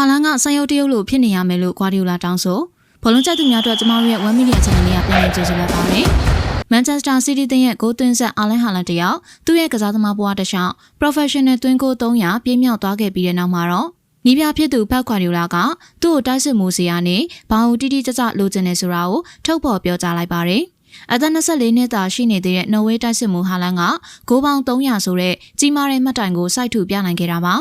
ဟာလန်ကစံရုပ်တရုပ်လိုဖြစ်နေရမယ်လို့ဂွာဒီယိုလာတောင်းဆိုဘောလုံးကျသူများအတွက်ကျမတို့ရဲ့1 minute အချိန်လေးကပြန်လည်ကြိုဆိုလိုက်ပါတယ်မန်ချက်စတာစီးတီးတင်းရဲ့ဂိုးသွင်းဆက်အာလန်ဟာလန်တယောက်သူ့ရဲ့ကစားသမားဘဝတစ်လျှောက် professional သွင်းဂိုး300ပြည့်မြောက်သွားခဲ့ပြီးတဲ့နောက်မှာတော့နီးပြဖြစ်သူဖက်ခွာဒီယိုလာကသူ့ကိုတိုက်စစ်မှုစီကနေဘာဦးတိတိကျကျလိုချင်နေဆိုတာကိုထုတ်ဖော်ပြောကြားလိုက်ပါတယ်အသက်24နှစ်သာရှိနေတဲ့နော်ဝေးတိုက်စစ်မှုဟာလန်ကဂိုးပေါင်း300ဆိုတဲ့ကြီးမားတဲ့မှတ်တိုင်ကိုစိုက်ထုပြနိုင်ခဲ့တာပါ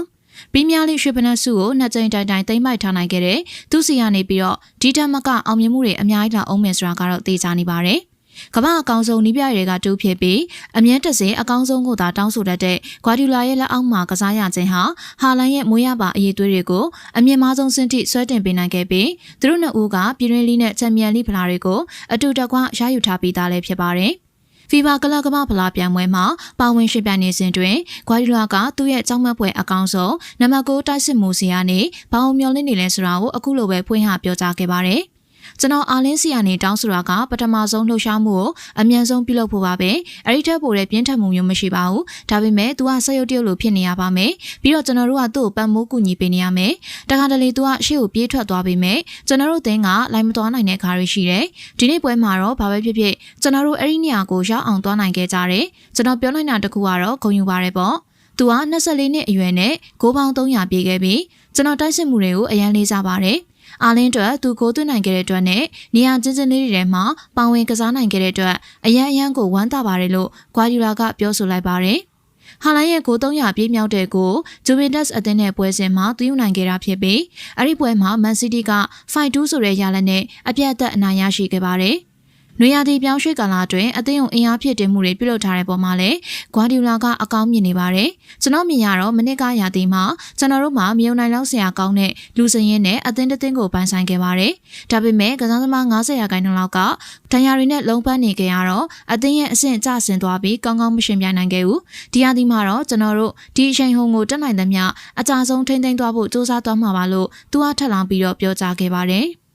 ပရီးမီးယားလိရွှေဖနက်ဆုကိုနှစ်ကြိမ်တိုင်တိုင်သိမ်းပိုက်ထားနိုင်ခဲ့တဲ့သူစီကနေပြီးတော့ဒီထက်မကအောင်မြင်မှုတွေအများကြီးလာအောင်မယ်ဆိုတာကတော့သိကြနေပါတယ်။ကမ္ဘာအကောင်ဆုံးနီးပြတွေကတူးဖြစ်ပြီးအမြဲတစေအကောင်ဆုံးကိုသာတောင်းဆိုတတ်တဲ့ဂွာဒီလာရဲ့လက်အောက်မှာကစားရခြင်းဟာဟာလန်ရဲ့မွေးရပါအရေးသွေးတွေကိုအမြင့်မားဆုံးစင်ထိဆွဲတင်ပေးနိုင်ခဲ့ပြီးသူတို့နှစ်ဦးကပြည်တွင်းလိနဲ့ချန်ပီယံလိဖလားတွေကိုအတူတကွရယူထားပြီးသားလည်းဖြစ်ပါတယ်။ ဖီဗာကလပ်ကမ္ဘာဖလားပြိုင်ပွဲမှာပါဝင်ရှင်ပြိုင်နေစဉ်တွင်ဂွာဒီလာကသူ့ရဲ့ကြောင်းမက်ပွဲအကောင်းဆုံးနံပါတ်9တိုက်စစ်မှုစီကနေဘာအောင်မျောလင့်နေလဲဆိုတာကိုအခုလိုပဲဖွင့်ဟပြောကြားခဲ့ပါတယ်။ ကျွန်တော်အာလင်းစီယာနေတောင်းဆိုတာကပထမဆုံးလှုပ်ရှားမှုကိုအမြန်ဆုံးပြုလုပ်ဖို့ပါပဲအဲ့ဒီထက်ပိုတဲ့ပြင်းထန်မှုမျိုးမရှိပါဘူးဒါပေမဲ့ तू ကဆက်ရုပ်တရုပ်လိုဖြစ်နေရပါမယ်ပြီးတော့ကျွန်တော်တို့ကသူ့ကိုပတ်မိုးကူညီပေးနေရမယ်တခါတလေ तू ကရှေ့ကိုပြေးထွက်သွားပေမဲ့ကျွန်တော်တို့တင်းကလိုက်မသွားနိုင်တဲ့ခါတွေရှိတယ်ဒီနေ့ပွဲမှာတော့ဘာပဲဖြစ်ဖြစ်ကျွန်တော်တို့အဲ့ဒီနေရာကိုရောက်အောင်သွားနိုင်ခဲ့ကြတယ်ကျွန်တော်ပြောနိုင်တာတခုကတော့ဂုဏ်ယူပါတယ်ပေါ့ သူက24နှစ်အရွယ်နဲ့ဂိုးပေါင်း300ပြေးခဲ့ပြီးကျွန်တော်တိုက်စစ်မှုတွေကိုအရန်လေးစားပါတယ်။အာလင်းအတွက်သူကိုသွင်းနိုင်ခဲ့တဲ့အတွက်နဲ့နေရာချင်းချင်းလေးတွေထဲမှာပါဝင်ကစားနိုင်ခဲ့တဲ့အတွက်အရန်အရန်ကိုဝမ်းသာပါတယ်လို့ဂွာဒီလာကပြောဆိုလိုက်ပါတယ်။ဟာလိုင်းရဲ့ကို300ပြည့်မြောက်တဲ့ကိုဂျူဗင်တက်စ်အသင်းနဲ့ပွဲစဉ်မှာသွင်းယူနိုင်ခဲ့တာဖြစ်ပြီးအဲ့ဒီပွဲမှာမန်စီးတီးက5-2ဆိုတဲ့ရလဒ်နဲ့အပြတ်အသတ်အနိုင်ရရှိခဲ့ပါတယ်။ နွေရာသီပြောင်းရွှေ့ကာလအတွင်းအသင်းကိုအင်အားဖြစ်တင်မှုတွေပြုလုပ်ထားတဲ့ပုံမှာလည်းဂွာဒီယိုလာကအကောင်းမြင်နေပါတယ်။ကျွန်တော်မြင်ရတော့မနစ်ကရာသီမှာကျွန်တော်တို့မှာမြုံနိုင်လောက်ဆရာကောင်းတဲ့လူစရင်နဲ့အသင်းတစ်သင်းကိုပိုင်ဆိုင်ခဲ့ပါတယ်။ဒါပေမဲ့ကစားသမား90ရာခိုင်နှုန်းလောက်ကဒဏ်ရာတွေနဲ့လုံးပန်းနေကြရတော့အသင်းရဲ့အဆင့်ကျဆင်းသွားပြီးကောင်းကောင်းမရှင်ပြိုင်နိုင်ခဲ့ဘူး။ဒီရာသီမှာတော့ကျွန်တော်တို့ဒီအချိန်ဟုန်ကိုတက်နိုင်သမျှအကြဆုံးထိမ့်သိမ်းသွားဖို့စူးစမ်းသွားမှာပါလို့သူကထပ်လောင်းပြီးတော့ပြောကြားခဲ့ပါတယ်။